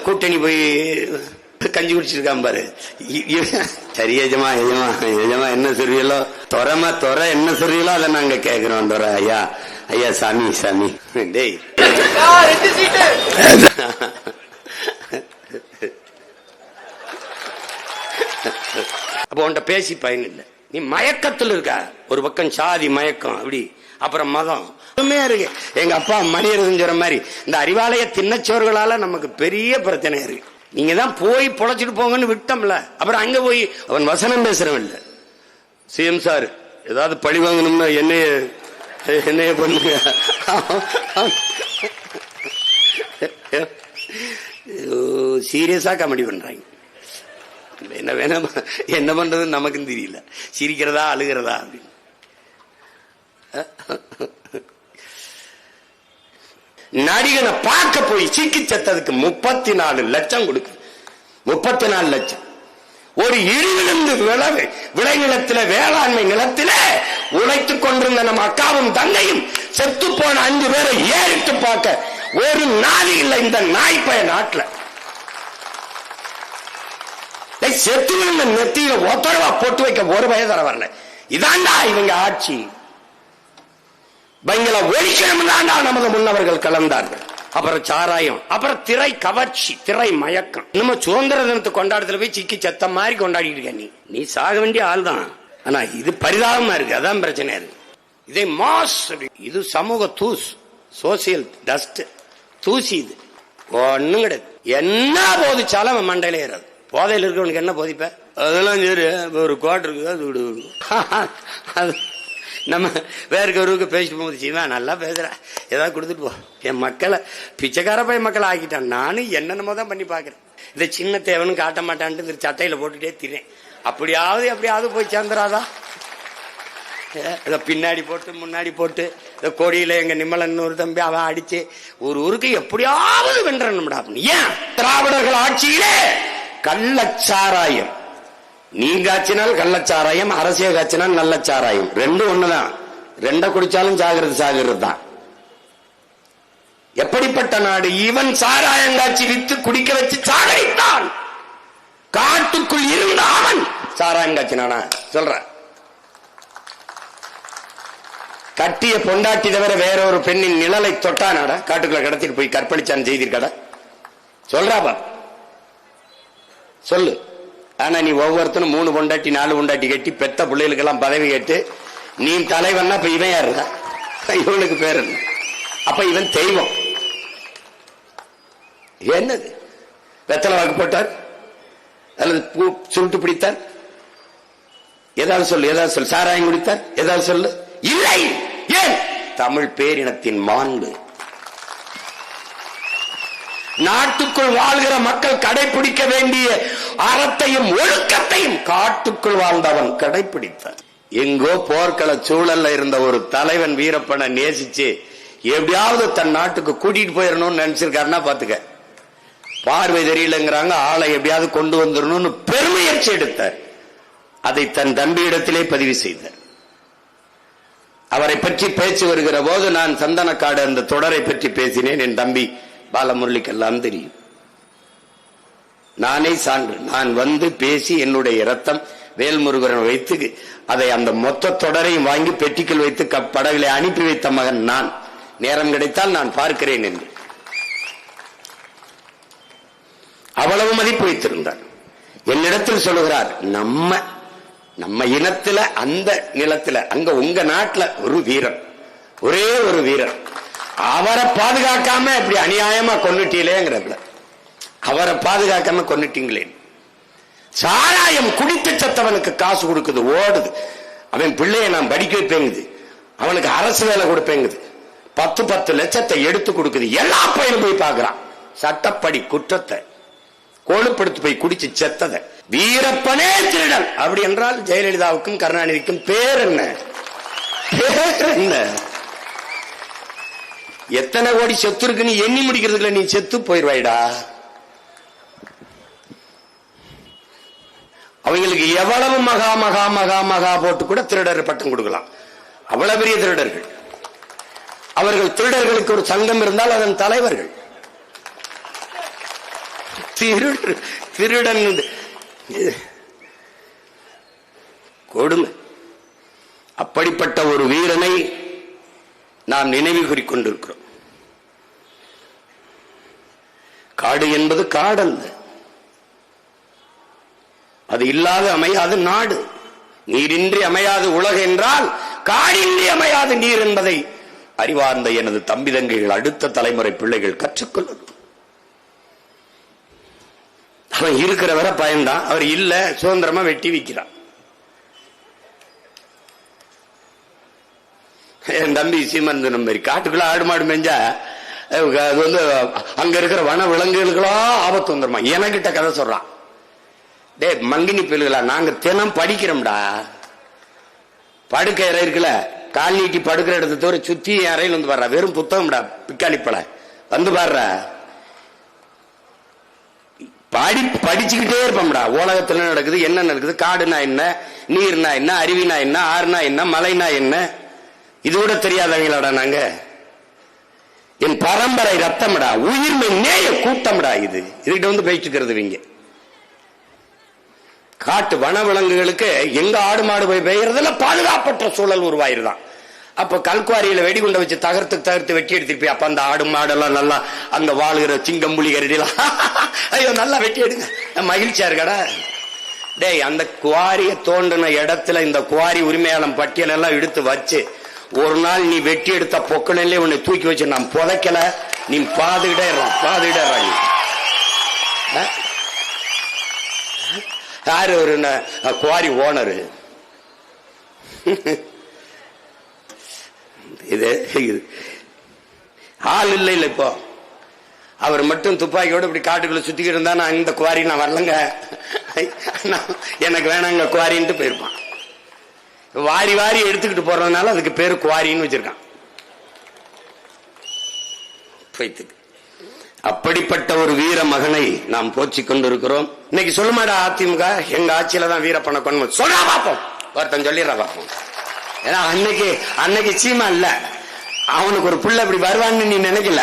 கூட்டணி போய் கஞ்சி குடிச்சிருக்கான் பாரு. சரி எஜமா எஜமா எஜமா என்ன சொல்றீங்களோ? துறமா துற என்ன சொல்றீங்களோ அதை நாங்க கேக்குறோம் துற ஐயா. ஐயா சாமி சாமி. டேய். அப்போ உன்கிட்ட பேசி பயன் இல்லை. நீ மயக்கத்தில் இருக்க. ஒரு பக்கம் சாதி மயக்கம் அப்படி. அப்புறம் மதம். உண்மையா இருக்கு. எங்க அப்பா மணியரசன் சொல்ற மாதிரி இந்த அறிவாலய திண்ணச்சோர்களால நமக்கு பெரிய பிரச்சனை இருக்கு. நீங்க தான் போய் பொழைச்சிட்டு போங்கன்னு விட்டோம்ல. அப்புறம் அங்க போய் அவன் வசனம் பேசுறவன் இல்ல. சிஎம் சார் ஏதாவது பழி வாங்கணும்னா என்னைய என்னைய பண்ணுங்க. சீரியஸா காமெடி பண்றாங்க. என்ன வேணா என்ன பண்றதுன்னு நமக்கும் தெரியல. சிரிக்கிறதா அழுகிறதா அப்படின்னு. நடிகனை பார்க்க போய் சிக்கி செத்ததுக்கு முப்பத்தி நாலு லட்சம் கொடுக்கு முப்பத்தி நாலு லட்சம். ஒரு இடிவிழுந்து விளவு விளைநிலத்தில வேளாண்மை நிலத்தில உழைத்துக் கொண்டிருந்த நம்ம அக்காவும் தங்கையும் செத்து போன அஞ்சு பேரை ஏறிட்டு பார்க்க ஒரு நாளி இல்லை இந்த நாய்ப்பய நாட்டுல. செத்து விழுந்த நெத்தியில ஒத்தரவா போட்டு வைக்க ஒரு வயதர வரல இதாண்டா இவங்க ஆட்சி. பங்கள ஒழிக்கணும் தாண்டா நமது முன்னவர்கள் கலந்தார்கள். அப்புறம் சாராயம் அப்புறம் திரை கவர்ச்சி திரை மயக்கம். நம்ம சுதந்திர தினத்தை கொண்டாடத்துல போய் சிக்கி செத்த மாதிரி கொண்டாடிட்டு இருக்க நீ. நீ சாக வேண்டிய ஆள் தான். ஆனா இது பரிதாபமா இருக்கு. அதான் பிரச்சனை இருக்கு இதை மாஸ் இது சமூக தூஸ். Social dust. தூசி இது. ஒண்ணும் கிடையாது. என்ன போதிச்சாலும் மண்டையில ஏறாது. போதையில் இருக்கவனுக்கு என்ன போதிப்ப? அதெல்லாம் சரி. ஒரு கோட் விடு. அது நம்ம வேற ஒருவருக்கு பேசிட்டு போகும்போது சீவா நல்லா பேசுற ஏதாவது கொடுத்துட்டு போ. என் மக்களை பிச்சைக்கார பையன் மக்களை ஆக்கிட்டான். நானும் என்னென்னமோ தான் பண்ணி பாக்குறேன் இந்த சின்ன தேவனும் காட்ட மாட்டான்ட்டு இந்த சட்டையில போட்டுட்டே திரேன் அப்படியாவது எப்படியாவது போய் சேர்ந்துராதா இதை பின்னாடி போட்டு முன்னாடி போட்டு இந்த கொடியில எங்க நிம்மலன் ஒரு தம்பி அவன் அடிச்சு ஒரு ஊருக்கு எப்படியாவது வென்றணும்டா அப்படின்னு. ஏன் திராவிடர்கள் ஆட்சியிலே கள்ளச்சாராயம் நீ காய்ச்சினால் கள்ளச்சாராயம் அரசியல் காய்ச்சினால் நல்ல சாராயம் ரெண்டும் ஒண்ணுதான். ரெண்ட குடிச்சாலும் சாகிறது சாகிறது தான் எப்படிப்பட்ட நாடு? இவன் சாராயம் காய்ச்சி வித்து குடிக்க வச்சு சாகரித்தான் காட்டுக்குள் இருந்த அவன் சாராயம் காய்ச்சினானா? சொல்ற. கட்டிய பொண்டாட்டி தவிர வேற ஒரு பெண்ணின் நிழலை தொட்டானாடா? காட்டுக்குள்ள கடத்திட்டு போய் கற்பழிச்சான் செய்திருக்கடா? சொல்றாப்பா சொல்லு. ஆனா நீ ஒவ்வொருத்தனும் மூணு பொண்டாட்டி நாலு பொண்டாட்டி கட்டி பெத்த பிள்ளைகளுக்கெல்லாம் பதவி கேட்டு நீ தலைவன்னா இப்ப இவன் யாரு? இவனுக்கு பேர் என்ன? அப்ப இவன் தெய்வம். என்னது? வெத்தலை வாக்கு போட்டார்? அல்லது பூ சுருட்டு பிடித்தார்? ஏதாவது சொல்லு ஏதாவது சொல்லு. சாராயம் குடித்தார்? ஏதாவது சொல்லு. இல்லை! ஏன்? தமிழ் பேரினத்தின் மாண்பு. நாட்டுக்குள் வாழ்கிற மக்கள் கடைபிடிக்க வேண்டிய அறத்தையும் ஒழுக்கத்தையும் காட்டுக்குள் வாழ்ந்தவன் கடைபிடித்தான் எங்கோ போர்க்கள சூழல்ல இருந்த ஒரு தலைவன் வீரப்பனை நேசிச்சு எப்படியாவது தன் நாட்டுக்கு கூட்டிட்டு போயிடணும்னு நினைச்சிருக்காருன்னா பாத்துக்க. பார்வை தெரியலங்கிறாங்க ஆளை எப்படியாவது கொண்டு வந்துடணும்னு பெருமுயற்சி எடுத்தார். அதை தன் தம்பியிடத்திலே பதிவு செய்தார். அவரை பற்றி பேச்சு வருகிற போது நான் சந்தனக்காடு அந்த தொடரை பற்றி பேசினேன். என் தம்பி பாலமுரளிக்கெல்லாம் தெரியும். நானே சான்று. நான் வந்து பேசி என்னுடைய ரத்தம் வேல்முருகன் வைத்து அதை அந்த மொத்த தொடரையும் வாங்கி பெட்டிக்குள் வைத்து படகளை அனுப்பி வைத்த மகன் நான். நேரம் கிடைத்தால் நான் பார்க்கிறேன் என்று. அவ்வளவு மதிப்பு வைத்திருந்தார். என்னிடத்தில் சொல்லுகிறார் நம்ம நம்ம இனத்துல அந்த நிலத்துல அங்க உங்க நாட்டுல ஒரு வீரன். ஒரே ஒரு வீரன். அவரை பாதுகாக்காம இப்படி அநியாயமா கொண்டுட்டீங்களேங்கிறதுல அவரை பாதுகாக்காம கொண்டுட்டீங்களே சாராயம் குடித்து சத்தவனுக்கு காசு கொடுக்குது ஓடுது. அவன் பிள்ளைய நான் படிக்க வைப்பேங்குது. அவனுக்கு அரசு வேலை கொடுப்பேங்குது. பத்து பத்து லட்சத்தை எடுத்து கொடுக்குது. எல்லா பையனும் போய் பார்க்கிறான். சட்டப்படி குற்றத்தை. கோழுப்படுத்தி போய் குடிச்சு செத்தத. வீரப்பனே திருடன் அப்படி என்றால் ஜெயலலிதாவுக்கும் கருணாநிதிக்கும் பேர் என்ன? பேர் என்ன? எத்தனை கோடி செத்து இருக்குன்னு எண்ணி முடிக்கிறதுக்குள்ள நீ செத்து போயிடுவாயிடா. அவங்களுக்கு எவ்வளவு மகா மகா மகா மகா போட்டு கூட திருடர் பட்டம் கொடுக்கலாம். அவ்வளவு பெரிய திருடர்கள். அவர்கள் திருடர்களுக்கு ஒரு சங்கம் இருந்தால் அதன் தலைவர்கள். திருடன் கொடுமை. அப்படிப்பட்ட ஒரு வீரனை நாம் நினைவு கூறிக்கொண்டிருக்கிறோம் காடு என்பது காடல்ல. அது இல்லாத அமையாது நாடு. நீரின்றி அமையாது உலக என்றால் காடின்றி அமையாது நீர் என்பதை அறிவார்ந்த எனது தம்பி தங்கைகள் அடுத்த தலைமுறை பிள்ளைகள் கற்றுக்கொள்ள அவன் இருக்கிற வரை பயன்தான் அவர் இல்ல சுதந்திரமா வெட்டி விற்கிறான் என் தம்பி சீமன் மாதிரி காட்டுக்குள்ள ஆடு மாடு மேஞ்சா அது வந்து அங்க இருக்கிற வன விலங்குகளுக்கெல்லாம் ஆபத்து வந்துருமா? எனக்கிட்ட கதை சொல்றான். டேய் மங்கினி பிள்ளைகளா நாங்க தினம் படிக்கிறோம்டா. படுக்க இறை இருக்குல்ல கால் நீட்டி படுக்கிற இடத்த தவிர சுத்தி அறையில் வந்து பாடுறா. வெறும் புத்தகம்டா பிக்காளிப்பழ வந்து பாடுறா. படி படிச்சுக்கிட்டே இருப்போம்டா. உலகத்துல நடக்குது என்ன நடக்குது காடுனா என்ன நீர்னா என்ன அருவினா என்ன ஆறுனா என்ன மலைனா என்ன? இது கூட தெரியாதவங்களாடா நாங்க. என் பரம்பரை ரத்தம்டா. உயிர்மை நேய கூட்டம்டா இது. இதுகிட்ட வந்து பேச்சுக்கிறது இவங்க காட்டு வனவிலங்குகளுக்கு எங்க ஆடு மாடு போய் பெய்யறதுல பாதுகாப்பற்ற சூழல் உருவாயிருதான். அப்ப கல்குவாரியில வெடிகுண்டை வச்சு தகர்த்து தகர்த்து வெட்டி எடுத்துட்டு போய் அப்ப அந்த ஆடு மாடெல்லாம் நல்லா அந்த வாழுகிற சிங்கம் புலி கரடிலாம் ஐயோ நல்லா வெட்டி எடுங்க. மகிழ்ச்சியா இருக்கடா. டேய் அந்த குவாரியை தோண்டின இடத்துல இந்த குவாரி உரிமையாளன் பட்டியல் எல்லாம் எடுத்து வச்சு ஒரு நாள் நீ வெட்டி எடுத்த பொக்கணிலே உன்னை தூக்கி வச்சு நான் புதைக்கல. நீ பாதுகிட்டே பாதுகிட்டே ஆ? யாரு ஒரு ந- குவாரி ஓனரு? இது இது. ஆள் இல்லை இல்லை இப்போ. அவர் மட்டும் துப்பாக்கியோட இப்படி காட்டுக்குள்ள சுத்திக்கிட்டு இருந்தா நான் இந்த குவாரி நான் வரலங்க. எனக்கு வேணாங்க குவாரின்ட்டு போயிருப்பான். வாரி வாரி எடுத்துக்கிட்டு போறதுனால அதுக்கு பேரு குவாரின்னு வச்சிருக்கான். போய்த்துக்கு அப்படிப்பட்ட ஒரு வீர மகனை நாம் போச்சிக் கொண்டிருக்கிறோம். இன்னைக்கு சொல்லுமாடா அதிமுக? எங்க ஆட்சியில தான் வீர கொண்டு சொல்றா பாப்போம். ஒருத்தன் சொல்லிடுறா பாப்போம். ஏன்னா அன்னைக்கு அன்னைக்கு சீமா இல்ல. அவனுக்கு ஒரு புள்ள இப்படி வருவான்னு நீ நினைக்கல.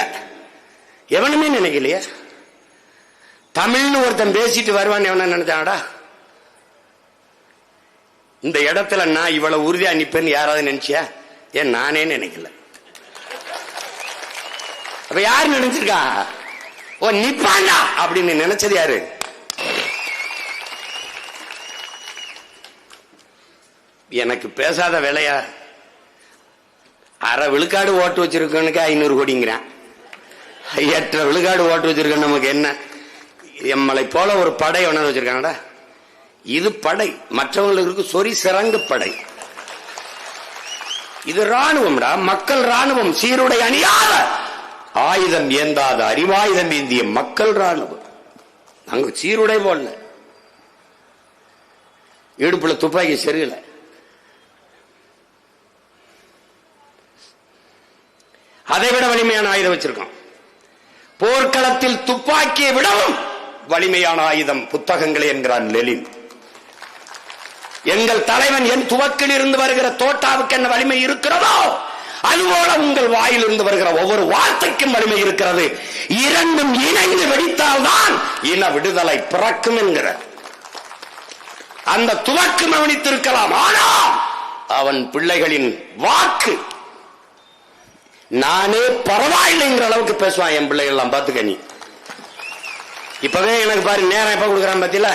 எவனுமே நினைக்கலையே. தமிழ்னு ஒருத்தன் பேசிட்டு வருவான்னு எவன நினைச்சாடா இந்த இடத்துல நான் இவ்வளவு உறுதியா நிப்பேன்னு யாராவது நினைச்சியா? ஏன் நானே நினைக்கல. அப்ப யாரு நினைச்சிருக்கா? ஓ நிப்பாண்டா! அப்படின்னு நினைச்சது யாரு? எனக்கு பேசாத வேலையா? அரை விழுக்காடு ஓட்டு வச்சிருக்கவனுக்கு ஐநூறு கோடிங்கிறான். எட்டரை விழுக்காடு ஓட்டு வச்சிருக்க நமக்கு என்ன? எம்மலை போல ஒரு படை ஒன்று வச்சிருக்காங்கடா. இது படை. மற்றவங்களுக்கு சொறி சிறங்கு படை. இது ராணுவம்டா மக்கள் ராணுவம் சீருடை அணியாத ஆயுதம் ஏந்தாத அறிவாயுதம் ஏந்திய மக்கள் ராணுவம் நாங்க சீருடை போடல. இடுப்புல துப்பாக்கி சரியில்ல அதை விட வலிமையான ஆயுதம் வச்சிருக்கோம் போர்க்களத்தில் துப்பாக்கியை விடவும் வலிமையான ஆயுதம் புத்தகங்களே என்கிறான் லெலின் எங்கள் தலைவன் என் துவக்கில் இருந்து வருகிற தோட்டாவுக்கு என்ன வலிமை இருக்கிறதோ அதுபோல உங்கள் வாயில் இருந்து வருகிற ஒவ்வொரு வார்த்தைக்கும் வலிமை இருக்கிறது. இரண்டும் இணைந்து வெடித்தால்தான் இன விடுதலை பிறக்கும் என்கிற. அந்த துவக்கம் கவனித்திருக்கலாம் ஆனால் அவன் பிள்ளைகளின் வாக்கு நானே பரவாயில்லைங்கிற அளவுக்கு பேசுவான் என் பிள்ளைகள் எல்லாம் பாத்துக்க நீ. இப்பவே எனக்கு பாரு நேரம் எப்ப கொடுக்குறான் பாத்தீங்களா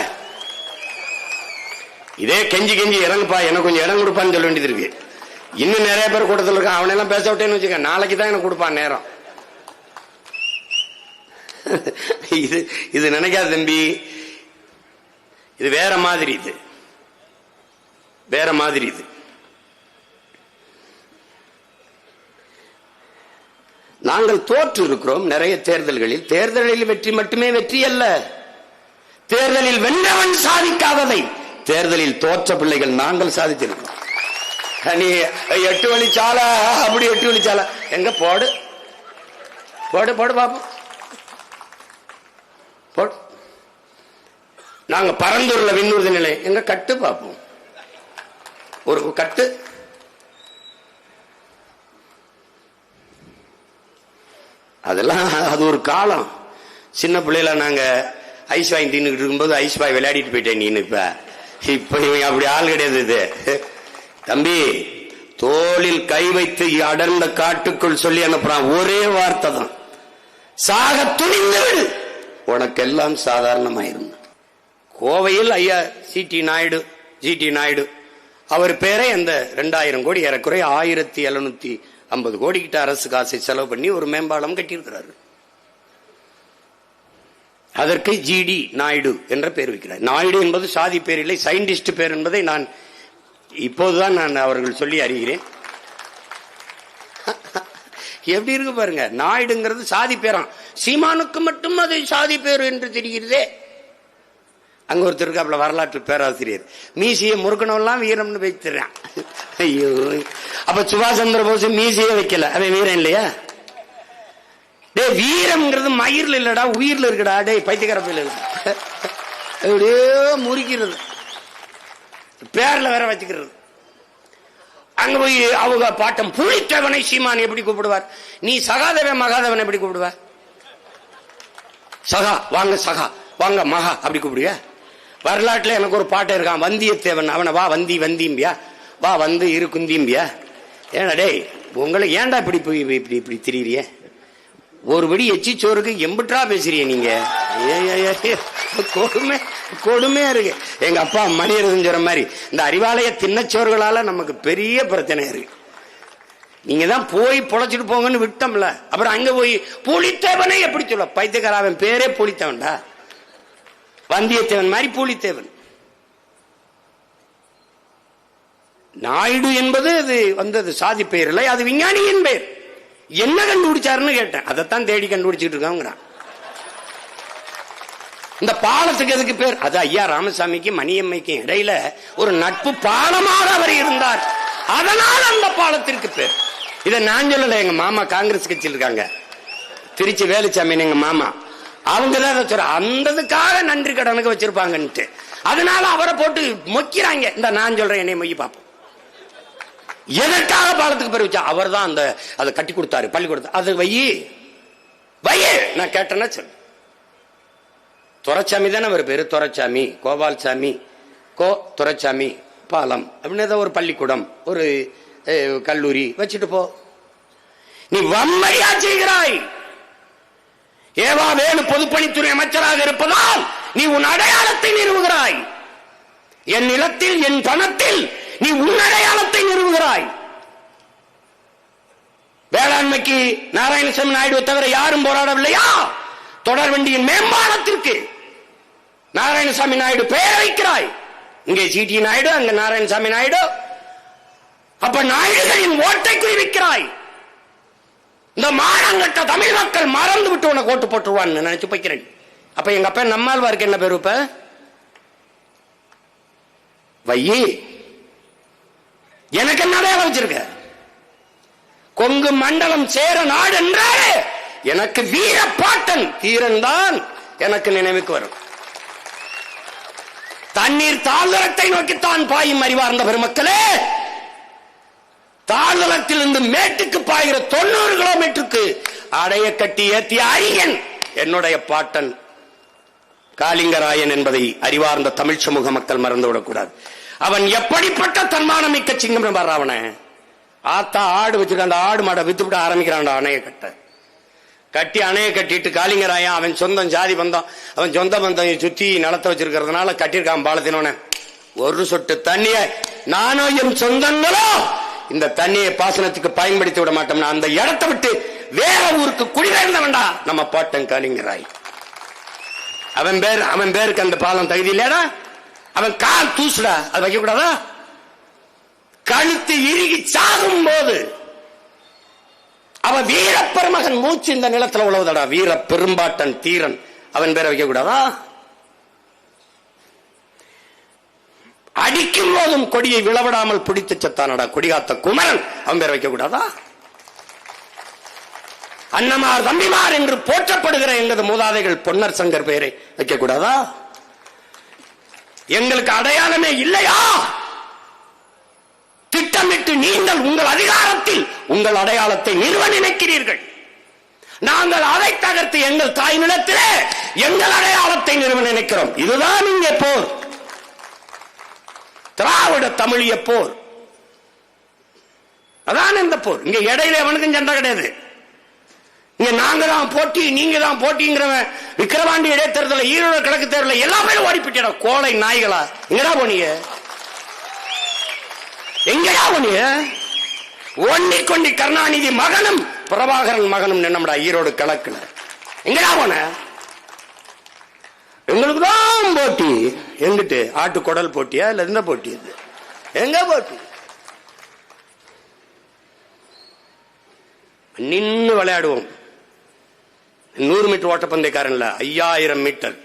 இதே கெஞ்சி கெஞ்சி இறங்குப்பா எனக்கு கொஞ்சம் இடம் கொடுப்பான்னு சொல்ல வேண்டியது இருக்கு. இன்னும் நிறைய பேர் கூட்டத்தில் இருக்கான் அவனெல்லாம் பேச விட்டேன்னு வச்சுக்க நாளைக்கு தான் எனக்கு கொடுப்பான் நேரம். இது இது நினைக்காத தம்பி. இது வேற மாதிரி இது. வேற மாதிரி இது. நாங்கள் தோற்று இருக்கிறோம் நிறைய தேர்தல்களில். தேர்தலில் வெற்றி மட்டுமே வெற்றி அல்ல. தேர்தலில் வென்றவன் சாதிக்காததை. தேர்தலில் தோற்ற பிள்ளைகள் நாங்கள் சாதித்திருக்கிறோம் நீ எட்டு வழி சாலை அப்படி எட்டு வழி சாலை. எங்க போடு. போடு போடு பாப்போம் போடு. நாங்க பரந்தூர்ல விண்ணூர்தி நிலை எங்க கட்டு பார்ப்போம் ஒரு கட்டு. அதெல்லாம் அது ஒரு காலம். சின்ன பிள்ளையில நாங்க ஐஸ் வாங்கி தின்னுக்கிட்டு இருக்கும்போது ஐஸ் பாய் விளையாடிட்டு போயிட்டேன் நீ இப்ப. இப்ப அப்படி ஆள் கிடையாது இது. தம்பி தோளில் கை வைத்து அடர்ந்த காட்டுக்குள் சொல்லி அனுப்புறான். ஒரே வார்த்தை தான். சாக துணிந்தவள் உனக்கெல்லாம் சாதாரணமாயிருந்த கோவையில் ஐயா C D Naidu G D Naidu. அவர் பேரை அந்த ரெண்டாயிரம் கோடி ஏறக்குறைய ஆயிரத்தி எழுநூத்தி ஐம்பது கோடிக்கிட்ட அரசு காசை செலவு பண்ணி ஒரு மேம்பாலம் கட்டியிருக்கிறாரு. அதற்கு ஜிடி நாயுடு என்ற பெயர் வைக்கிறார். நாயுடு என்பது சாதி பேர் இல்லை சயின்டிஸ்ட் பேர் என்பதை நான் இப்போதுதான் நான் அவர்கள் சொல்லி அறிகிறேன். எப்படி இருக்கு பாருங்க நாயுடுங்கிறது சாதி பேராம் சீமானுக்கு மட்டும் அது சாதி பேர் என்று தெரிகிறதே. அங்க ஒருத்தர் இருக்காப்ல வரலாற்று பேராசிரியர். மீசியை முறுக்கணம்லாம் வீரம்னு வைத்துறான் ஐயோ. அப்ப சுபாஷ் சந்திர போஸ் மீசியே வைக்கல. அவன் வீரன் இல்லையா? டே வீரம்ங்கிறது மயிரில் இல்லடா உயிரில் இருக்குடா. டேய் பைத்தியக்கார பையில அப்படியே முறிக்கிறது. பேர்ல வேற வச்சுக்கிறது. அங்க போய் அவங்க பாட்டம் புளித்தவனை சீமான் எப்படி கூப்பிடுவார்? நீ சகாதேவன் மகாதேவன் எப்படி கூப்பிடுவ? சகா வாங்க சகா. வாங்க மகா அப்படி கூப்பிடுவியா? வரலாற்றில் எனக்கு ஒரு பாட்டு இருக்கான் வந்தியத்தேவன். அவனை வா வந்தி வந்திம்பியா வா வந்து இருக்குந்திம்பியா ஏன்னா டேய் உங்களை ஏன்டா இப்படி போய் இப்படி இப்படி திரியிறிய ஒரு படி எச்சி சோறுக்கு எம்பிட்டா பேசுறிய நீங்க? கொடுமை கொடுமையா இருக்கு. எங்க அப்பா மணியரசன் சொல்ற மாதிரி இந்த அறிவாலய தின்னச்சோர்களால நமக்கு பெரிய பிரச்சனை இருக்கு. நீங்க தான் போய் பொழைச்சிட்டு போங்கன்னு விட்டோம்ல. அப்புறம் அங்க போய் புலித்தேவனை எப்படி சொல்ல? பைத்தியக்காராவன் பேரே புலித்தேவன்டா. வந்தியத்தேவன் மாதிரி பூலித்தேவன். நாயுடு என்பது அது வந்தது சாதி பெயர் இல்லை அது விஞ்ஞானியின் பெயர். என்ன கண்டுபிடிச்சாருன்னு கேட்டேன். அதைத்தான் தேடி கண்டுபிடிச்சிட்டு இருக்காங்கிறான். இந்த பாலத்துக்கு எதுக்கு பேர்? அது ஐயா ராமசாமிக்கு மணியம்மைக்கும் இடையில ஒரு நட்பு பாலமாக அவர் இருந்தார். அதனால் அந்த பாலத்திற்கு பேர். இதை நான் சொல்லல எங்க மாமா காங்கிரஸ் கட்சியில் இருக்காங்க. திருச்சி வேலுச்சாமி எங்க மாமா. அவங்க தான் அதை அந்ததுக்காக நன்றி கடனுக்கு வச்சிருப்பாங்கன்ட்டு. அதனால அவரை போட்டு மொக்கிறாங்க. இந்த நான் சொல்றேன் என்னை மொய் பார்ப்போம் எதற்காக பாலத்துக்கு பேர் வச்சா அவர் தான் அந்த அதை கட்டி கொடுத்தாரு பள்ளிக்கூடத்தை அது வையி. வை நான் கேட்டேன்னா சொல்லு. துரைச்சாமி தானே அவர் பேரு? துரைச்சாமி. கோபால்சாமி. கோ துரைச்சாமி. பாலம். அப்படின்னு ஏதோ ஒரு பள்ளிக்கூடம் ஒரு கல்லூரி. வச்சுட்டு போ. நீ வம்மையா செய்கிறாய்! ஏவா வேலு பொதுப்பணித்துறை அமைச்சராக இருப்பதால் நீ உன் அடையாளத்தை நிறுவுகிறாய். என் நிலத்தில் என் பணத்தில் நீ உன் அடையாளத்தை நிறுவுகிறாய். வேளாண்மைக்கு நாராயணசாமி நாயுடு தவிர யாரும் போராடவில்லையா? தொடர் வண்டியின் மேம்பாலத்திற்கு நாராயணசாமி நாயுடு பெயர் வைக்கிறாய். இங்கே சிடி நாயுடு அங்க நாராயணசாமி நாயுடு. அப்ப நாயுடுகளின் ஓட்டை குறிவிக்கிறாய் இந்த மானங்கட்ட தமிழ் மக்கள் மறந்து விட்டு உன்னை கோட்டு போட்டுருவான்னு நினைச்சு போய்க்கிறேன். அப்ப எங்க அப்பா நம்மாழ்வாருக்கு என்ன பேரு இப்ப? வையி. எனக்கு என்ன அடையாளம் வச்சிருக்க? கொங்கு மண்டலம் சேர நாடு என்றாலே எனக்கு வீர பாட்டன் தீரன் தான் எனக்கு நினைவுக்கு வரும். தண்ணீர் தாழ்வரத்தை நோக்கித்தான் பாயும் அறிவார்ந்த பெருமக்களே தாழ்வரத்திலிருந்து மேட்டுக்கு பாய்கிற தொண்ணூறு கிலோமீட்டருக்கு அடைய கட்டி ஏத்திய அரியன் என்னுடைய பாட்டன். காளிங்கராயன் என்பதை அறிவார்ந்த தமிழ் சமூக மக்கள் மறந்துவிடக்கூடாது அவன் எப்படிப்பட்ட தன்மானமிக்க சிங்கம் பாரு ஆத்தா ஆடு வச்சிருக்க அந்த ஆடு மாடை வித்து விட ஆரம்பிக்கிறான்டா அணைய கட்ட. கட்டி அணைய கட்டிட்டு காளிங்கராயன் அவன் சொந்தம் ஜாதி பந்தம் அவன் சொந்த பந்தம் சுத்தி நிலத்தை வச்சிருக்கிறதுனால கட்டியிருக்கான் பாலத்தினோன. ஒரு சொட்டு தண்ணிய நானும் என் சொந்தங்களோ இந்த தண்ணியை பாசனத்துக்கு பயன்படுத்தி விட மாட்டோம்னா அந்த இடத்தை விட்டு வேற ஊருக்கு குடிபெயர்ந்தவன்டா. நம்ம பாட்டன் காளிங்கராய் அவன் பேர் அவன் பேருக்கு அந்த பாலம் தகுதி இல்லையாடா? அவன் கால் தூசுடா. அது வைக்க கூடாதா கழுத்து இறுகி சாகும் போது அவன் வீர பெருமகன் மூச்சு இந்த நிலத்துல உழவுதடா. வீர பெரும்பாட்டன் தீரன். அவன் பேரை வைக்க கூடாதா அடிக்கும் போதும் கொடியை விளவிடாமல் பிடித்து செத்தானடா கொடிகாத்த குமரன். அவன் பேர் வைக்க கூடாதா? அன்னமார் தம்பிமார் என்று போற்றப்படுகிற எங்களது மூதாதைகள் பொன்னர் சங்கர் பெயரை வைக்கக்கூடாதா எங்களுக்கு அடையாளமே இல்லையா? திட்டமிட்டு நீங்கள் உங்கள் அதிகாரத்தில் உங்கள் அடையாளத்தை நிறுவ நினைக்கிறீர்கள் நாங்கள் அதை தகர்த்து எங்கள் தாய் நிலத்திலே எங்கள் அடையாளத்தை நிறுவ நினைக்கிறோம் இதுதான் இங்கே போர். திராவிட தமிழிய போர். அதான் இந்த போர். இங்க இடையில அவனுக்கும் சண்டை கிடையாது. இங்க நாங்க தான் போட்டி நீங்க தான் போட்டிங்கிறவன் விக்கிரவாண்டி இடைத்தேர்தல ஈரோடு கிழக்கு தேர்தல எல்லாமே ஓடி போயிட்டா கோலை நாய்களா. எங்கடா போனீங்க? எங்கடா போனீங்க? ஒன்னி கொண்டி கருணாநிதி மகனும் பிரபாகரன் மகனும் நின்னம்டா ஈரோடு கிழக்குல. எங்கடா போன? எங்களுக்கு தான் போட்டி. எங்கிட்டு? ஆட்டு குடல் போட்டியா இல்ல என்ன போட்டி இது? எங்க போட்டி? நின்னு விளையாடுவோம். நூறு மீட்டர் ஓட்டப்பந்தயக்காரன்ல ஐயாயிரம் மீட்டர்.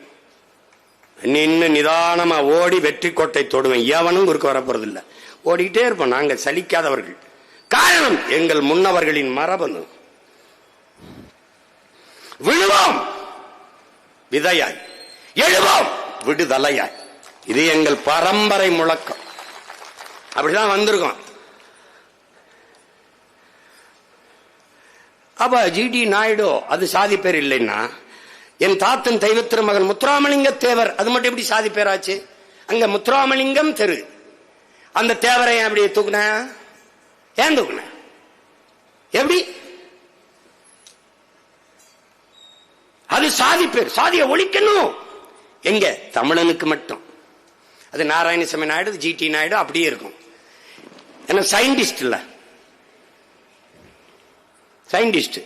நின்னு நிதானமா ஓடி வெற்றி கோட்டை தொடுவேன். எவனும் குறுக்க வரப்போறது இல்ல ஓடிக்கிட்டே இருப்போம். நாங்க சலிக்காதவர்கள். காரணம் எங்கள் முன்னவர்களின் மரபணு. விழுவோம். விதையாய். எழுவோம். விடுதலையாய். இது எங்கள் பரம்பரை முழக்கம். அப்படிதான் வந்திருக்கோம். அப்ப ஜிடி நாயுடு அது சாதி பேர் இல்லைன்னா என் தாத்தன் தெய்வத்திரு மகன் முத்துராமலிங்க தேவர் அது மட்டும் எப்படி சாதி பேராச்சு? அங்க முத்துராமலிங்கம் தெரு. அந்த தேவரை ஏன் அப்படி தூக்குன? ஏன் தூக்குன? எப்படி? அது சாதி பேர் சாதியை ஒழிக்கணும். எங்க? தமிழனுக்கு மட்டும். அது நாராயணசாமி நாயுடு ஜிடி நாயுடு அப்படியே இருக்கும். ஏன்னா சயின்டிஸ்ட் இல்ல. சயின்டிஸ்ட்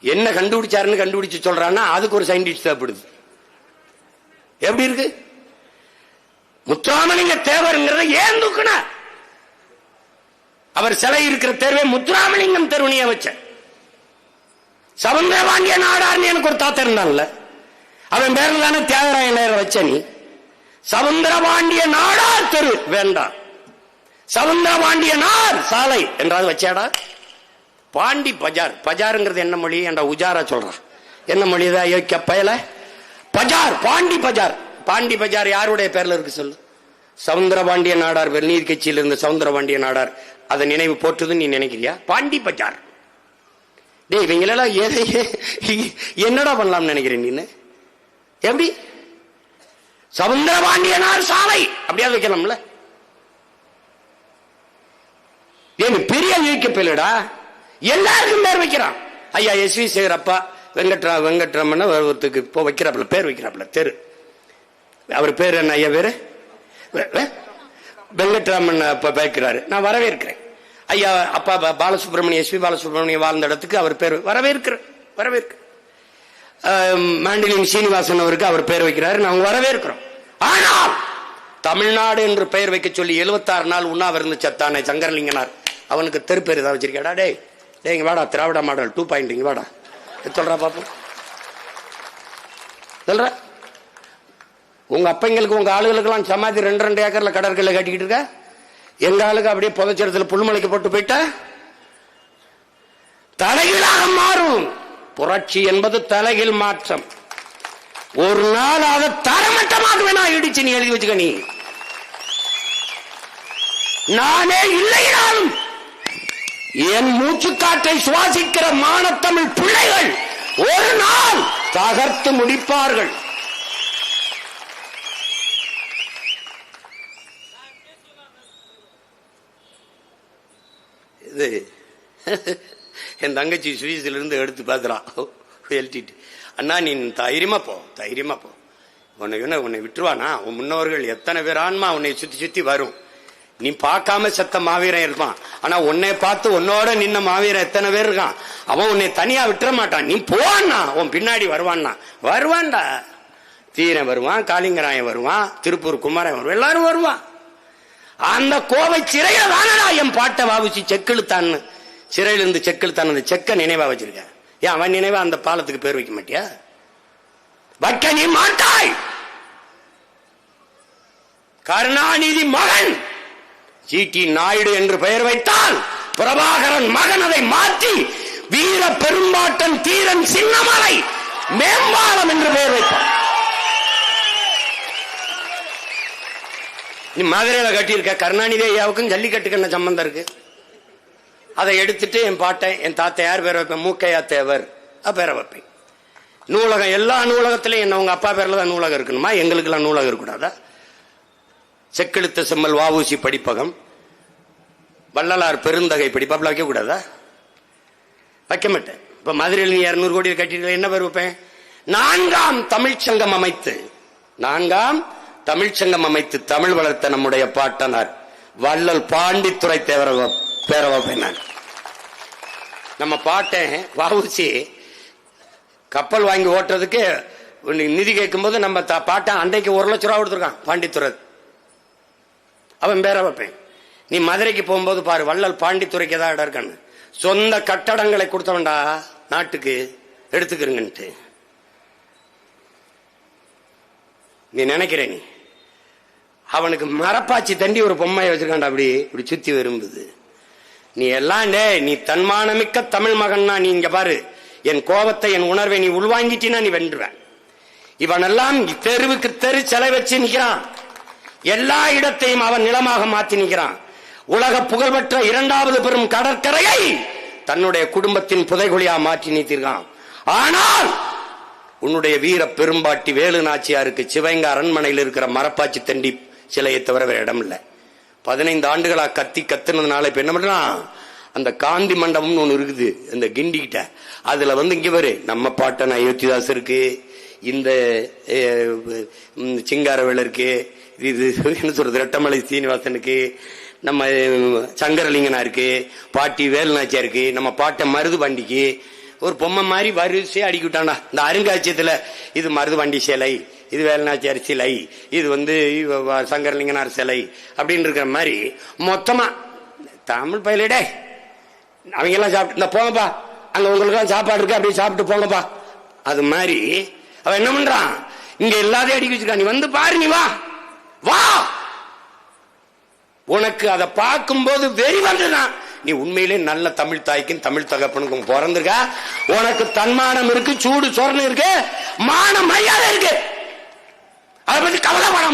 என்ன கண்டுபிடிச்சாருன்னு கண்டுபிடிச்சு சொல்றான்னா அதுக்கு ஒரு சயின்டிஸ்ட் தேவைப்படுது. எப்படி இருக்கு? முத்துராமலிங்க தேவருங்கிறத ஏன் தூக்குன அவர் சிலை இருக்கிற தேர்வை முத்துராமலிங்கம் தெருவனிய வச்ச சவுந்தரபாண்டிய நாடார்னு எனக்கு ஒரு தாத்தா இருந்தான்ல. அவன் பேர்ல தானே தியாகராய நேரம் வச்ச நீ. சமுந்திரபாண்டிய நாடார் தெரு. வேண்டாம். சமுந்திரபாண்டிய நார் சாலை. என்றாவது வச்சாடா? பாண்டி பஜார். பஜாருங்கிறது என்ன மொழி? என்ற உஜாரா சொல்றான். என்ன மொழிதா யோக்கிய பயல. பஜார் பாண்டி பஜார். பாண்டி பஜார் யாருடைய பேர்ல இருக்கு சொல்லு? சவுந்தரபாண்டிய நாடார் வெந்நீர் கட்சியில் இருந்த சவுந்தரபாண்டிய நாடார். அதை நினைவு போற்றுதுன்னு நீ நினைக்கிறியா? பாண்டி பஜார். டேய் இவங்களெல்லாம் எதை என்னடா பண்ணலாம்னு நினைக்கிறேன் நீ எப்படி? சவுந்தரபாண்டியனார் சாலை. அப்படியாவது வைக்கலாம்ல ஏன் பெரிய அழிக்க பிள்ளடா? எல்லாருக்கும் பேர் வைக்கிறான். ஐயா எஸ் வி சேகரப்பா வெங்கட்ரா வெங்கட்ராமன் ஒருத்துக்கு இப்போ வைக்கிறாப்புல பேர் வைக்கிறாப்புல தெரு. அவர் பேர் என்ன ஐயா பேரு? வெங்கட்ராமன் அப்ப பேக்கிறாரு. நான் வரவேற்கிறேன். ஐயா அப்பா பாலசுப்ரமணிய பாலசுப்ரமணியம் எஸ் பி பாலசுப்ரமணியம் வாழ்ந்த இடத்துக்கு அவர் பேர் வரவேற்கிறேன். வரவேற்கிறேன். ஆம், மாண்டிலின் சீனிவாசன் அவருக்கு அவர் பெயர் வைக்கிறாரு. நாங்கள் வரவேற்கிறோம். ஆனால் தமிழ்நாடு என்று பெயர் வைக்க சொல்லி 76 நாள் உண்ணாவிருந்து சத்தானே சங்கரலிங்கனார் அவனுக்கு தெருப்பேர் ஏதாவது வச்சிருக்காடா? டே டேய் வாடா திராவிட மாடல் டூ பாயிண்ட் இங்கே வாடா. எது சொல்றா பாப்போம் சொல்ற. உங்க அப்பங்களுக்கு உங்க ஆளுகளுக்கெல்லாம் சமாதி ரெண்டு ரெண்டு ஏக்கர்ல கடற்கரையில் கட்டிக்கிட்டு இருக்க? எங்க ஆளுக்கு அப்படியே புதைச்சரத்துல புல்மலைக்கு போட்டு போயிட்டா? தலைகளாக மாறும். புரட்சி என்பது தலைகில் மாற்றம். ஒரு நாள் அதை தரமட்டமாக வேணா இடிச்சு நீ எழுதி வச்சுக்க நீ. நானே இல்லைனாலும் என் மூச்சுக்காற்றை சுவாசிக்கிற மானத்தமிழ் பிள்ளைகள் ஒரு நாள் தகர்த்து முடிப்பார்கள். இது என் தங்கச்சி சுவிஸ்லேருந்து எடுத்து பார்க்குறான். எழுத்திட்டு அண்ணா நீ தைரியமா போ தைரியமா போ. உன்னை என்ன உன்னை விட்டுருவானா? உன் முன்னோர்கள் எத்தனை பேர் ஆன்மா உன்னை சுத்தி சுத்தி வரும். நீ பார்க்காம செத்த மாவீரன் இருப்பான். ஆனா உன்னை பார்த்து உன்னோட நின்ன மாவீரன் எத்தனை பேர் இருக்கான்? அவன் உன்னை தனியா விட்டுற மாட்டான். நீ போவான்னா? உன் பின்னாடி வருவான்னா? வருவான்டா. தீரன் வருவான் காளிங்கராயன் வருவான் திருப்பூர் குமாரன் வருவான் எல்லாரும் வருவான். அந்த கோவை சிறையில தானடா என் பாட்டை வாவிச்சு செக்கிழுத்தான்னு. சிறையில் இருந்து செக்கெழுத்தான் அந்த செக்கை நினைவா வச்சிருக்கேன் ஏன் அவன் நினைவா அந்த பாலத்துக்கு பேர் வைக்க மாட்டியா? வைக்க நீ மாட்டாய்! கருணாநிதி மகன்! ஜிடி நாயுடு என்று பெயர் வைத்தால் பிரபாகரன் மகன் அதை மாற்றி வீர பெரும்பாட்டன் தீரன் சின்னமலை மேம்பாலம் என்று பெயர் வைத்தார் நீ மதுரையில கட்டியிருக்க கருணாநிதி ஐயாவுக்கும் ஜல்லிக்கட்டுக்கு என்ன சம்பந்தம் இருக்கு? அதை எடுத்துட்டு என் பாட்டை என் தாத்தையார் யார் வைப்பேன்? மூக்கையா தேவர். அது பேரை வைப்பேன். நூலகம் எல்லா நூலகத்திலையும் என்ன உங்க அப்பா பேர்ல தான் நூலகம் இருக்கணுமா? எங்களுக்கெல்லாம் நூலகம் இருக்கக்கூடாதா? செக்கெழுத்த செம்மல் வாவூசி படிப்பகம். வள்ளலார் பெருந்தகை படிப்பாப்புல வைக்க கூடாதா வைக்க மாட்டேன். இப்ப மதுரையில் நீ இருநூறு கோடி கட்டிட்டு என்ன பேர் வைப்பேன்? நான்காம் தமிழ்ச்சங்கம் அமைத்து நான்காம் தமிழ்ச்சங்கம் அமைத்து தமிழ் வளர்த்த நம்முடைய பாட்டனார் வள்ளல் பாண்டித்துறை தேவரகம். பேர வைப்பேன் நான் நம்ம பாட்டேன் வாவுச்சி கப்பல் வாங்கி ஓட்டுறதுக்கு நிதி கேட்கும்போது நம்ம த- பாட்டன் அன்றைக்கு ஒரு லட்ச ரூபா கொடுத்துருக்கான் பாண்டித்துறை அவன் பேர வைப்பேன் நீ மதுரைக்கு போகும்போது பாரு வள்ளல் பாண்டித்துறைக்கு ஏதாவது இடம் இருக்கான்னு. சொந்த கட்டடங்களை கொடுத்தவன்டா நாட்டுக்கு எடுத்துக்கிறங்கன்ட்டு நீ நினைக்கிற நீ? அவனுக்கு மரப்பாச்சி தண்டி ஒரு பொம்மையை வச்சிருக்கான்டா அப்படி இப்படி சுத்தி விரும்புது. நீ எல்லாம் டே நீ தன்மானமிக்க தமிழ் மகன்னா நீ இங்க பாரு. என் கோபத்தை என் உணர்வை நீ உள்வாங்கிட்டினா நீ வென்றுவேன் இவனெல்லாம் தெருவுக்கு தெரு சிலை வச்சு நிக்கிறான். எல்லா இடத்தையும் அவன் நிலமாக மாத்தி நிற்கிறான் உலக புகழ்பெற்ற இரண்டாவது பெரும் கடற்கரையை தன்னுடைய குடும்பத்தின் புதைகுழியா மாற்றி நீத்திருக்கான். ஆனால் உன்னுடைய வீர பெரும்பாட்டி வேலு நாச்சியாருக்கு சிவங்க அரண்மனையில் இருக்கிற மரப்பாச்சி தண்டி சிலையை தவிர வேற இடம் இல்லை பதினைந்து ஆண்டுகளா கத்தி கத்துனதுனால இப்ப என்ன பண்றான் அந்த காந்தி மண்டபம்னு ஒண்ணு இருக்குது இந்த கிண்டி கிட்ட. அதுல வந்து இங்க வரு நம்ம பாட்டன் அயோத்திதாஸ் இருக்கு இந்த சிங்காரவேல் இருக்கு இது என்ன சொல்றது ரெட்டமலை சீனிவாசனுக்கு நம்ம சங்கரலிங்கனா இருக்கு பாட்டி வேலுநாச்சியா இருக்கு நம்ம பாட்ட மருது வண்டிக்கு ஒரு பொம்மை மாதிரி வரிசையா அடிக்கிட்டான்டா இந்த அருங்காட்சியத்துல இது மருது வண்டி சேலை. இது வேலநாச்சியார் சிலை இது வந்து சங்கரலிங்கனார் சிலை அப்படின்னு இருக்கிற மாதிரி மொத்தமா தமிழ் பயிலிடே அவங்க எல்லாம் சாப்பிட்டு இந்த போங்கப்பா அங்க உங்களுக்கெல்லாம் சாப்பாடு இருக்கு அப்படியே சாப்பிட்டு போங்கப்பா. அது மாதிரி அவன் என்ன பண்றான்? இங்க எல்லாத்தையும் அடிக்க வச்சிருக்கான். நீ வந்து பாரு நீ வா வா! உனக்கு அதை பார்க்கும்போது வெறி வந்துதான் நீ உண்மையிலே நல்ல தமிழ் தாய்க்கும் தமிழ் தகப்பனுக்கும் பிறந்திருக்க. உனக்கு தன்மானம் இருக்கு சூடு சொரணம் இருக்கு மான மரியாதை இருக்கு. அதை பத்தி கவலைப்பட